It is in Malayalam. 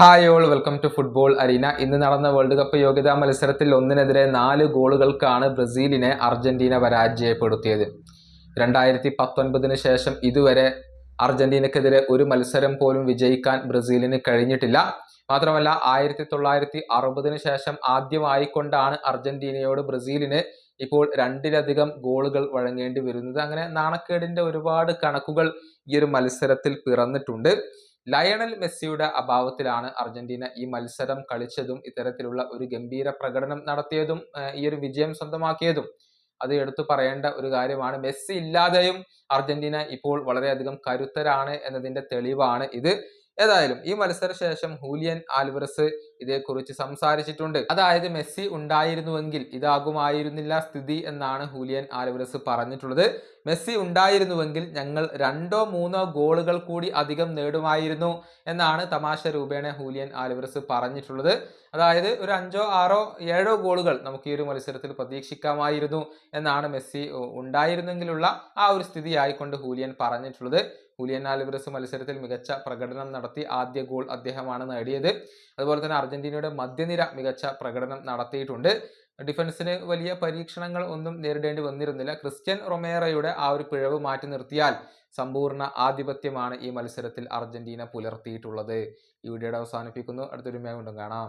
Hi all welcome to football arena. ഇന്ന് നടന്ന വേൾഡ് കപ്പ് യോഗ്യതാ മത്സരത്തിൽ ഒന്നിനെതിരെ നാല് ഗോളുകൾക്കാണ് ബ്രസീലിനെ അർജന്റീന പരാജയപ്പെടുത്തിയത്. രണ്ടായിരത്തി പത്തൊൻപതിന് ശേഷം ഇതുവരെ അർജന്റീനക്കെതിരെ ഒരു മത്സരം പോലും വിജയിക്കാൻ ബ്രസീലിന് കഴിഞ്ഞിട്ടില്ല. മാത്രമല്ല ആയിരത്തി തൊള്ളായിരത്തി അറുപതിന് ശേഷം ആദ്യമായിക്കൊണ്ടാണ് അർജന്റീനയോട് ബ്രസീലിന് ഇപ്പോൾ രണ്ടിലധികം ഗോളുകൾ വഴങ്ങേണ്ടി വരുന്നത്. അങ്ങനെ നാണക്കേടിന്റെ ഒരുപാട് കണക്കുകൾ ഈ ഒരു മത്സരത്തിൽ പിറന്നിട്ടുണ്ട്. ലയണൽ മെസ്സിയുടെ അഭാവത്തിലാണ് അർജന്റീന ഈ മത്സരം കളിച്ചതും ഇത്തരത്തിലുള്ള ഒരു ഗംഭീര പ്രകടനം നടത്തിയതും ഈ ഒരു വിജയം സ്വന്തമാക്കിയതും. അത് എടുത്തു പറയേണ്ട ഒരു കാര്യമാണ്. മെസ്സി ഇല്ലാതെയും അർജന്റീന ഇപ്പോൾ വളരെയധികം കരുത്തരാണ് എന്നതിന്റെ തെളിവാണ് ഇത്. ഏതായാലും ഈ മത്സര ശേഷം ഹൂലിയൻ ആൽവറസ് ഇതേക്കുറിച്ച് സംസാരിച്ചിട്ടുണ്ട്. അതായത് മെസ്സി ഉണ്ടായിരുന്നുവെങ്കിൽ ഇതാകുമായിരുന്നില്ല സ്ഥിതി എന്നാണ് ഹൂലിയൻ ആൽവറസ് പറഞ്ഞിട്ടുള്ളത്. മെസ്സി ഉണ്ടായിരുന്നുവെങ്കിൽ ഞങ്ങൾ രണ്ടോ മൂന്നോ ഗോളുകൾ കൂടി അധികം നേടുമായിരുന്നു എന്നാണ് തമാശ രൂപേണ ഹൂലിയൻ ആൽവറസ് പറഞ്ഞിട്ടുള്ളത്. അതായത് ഒരു അഞ്ചോ ആറോ ഏഴോ ഗോളുകൾ നമുക്ക് ഈ ഒരു മത്സരത്തിൽ പ്രതീക്ഷിക്കാമായിരുന്നു എന്നാണ് മെസ്സി ഉണ്ടായിരുന്നെങ്കിലുള്ള ആ ഒരു സ്ഥിതി ആയിക്കൊണ്ട് ഹൂലിയൻ പറഞ്ഞിട്ടുള്ളത്. ഹൂലിയൻ ആൽവറസ് മത്സരത്തിൽ മികച്ച പ്രകടനം നടത്തി ആദ്യ ഗോൾ അദ്ദേഹമാണ് നേടിയത്. അതുപോലെ തന്നെ അർജന്റീനയുടെ മധ്യനിര മികച്ച പ്രകടനം നടത്തിയിട്ടുണ്ട്. ഡിഫൻസിന് വലിയ പരീക്ഷണങ്ങൾ ഒന്നും നേരിടേണ്ടി വന്നിരുന്നില്ല. ക്രിസ്ത്യൻ റൊമേറയുടെ ആ ഒരു പിഴവ് മാറ്റി നിർത്തിയാൽ സമ്പൂർണ ആധിപത്യമാണ് ഈ മത്സരത്തിൽ അർജന്റീന പുലർത്തിയിട്ടുള്ളത്. ഈ വീഡിയോയുടെ അവസാനിപ്പിക്കുന്നു. അടുത്തൊരു മേ കൊണ്ടും കാണാം.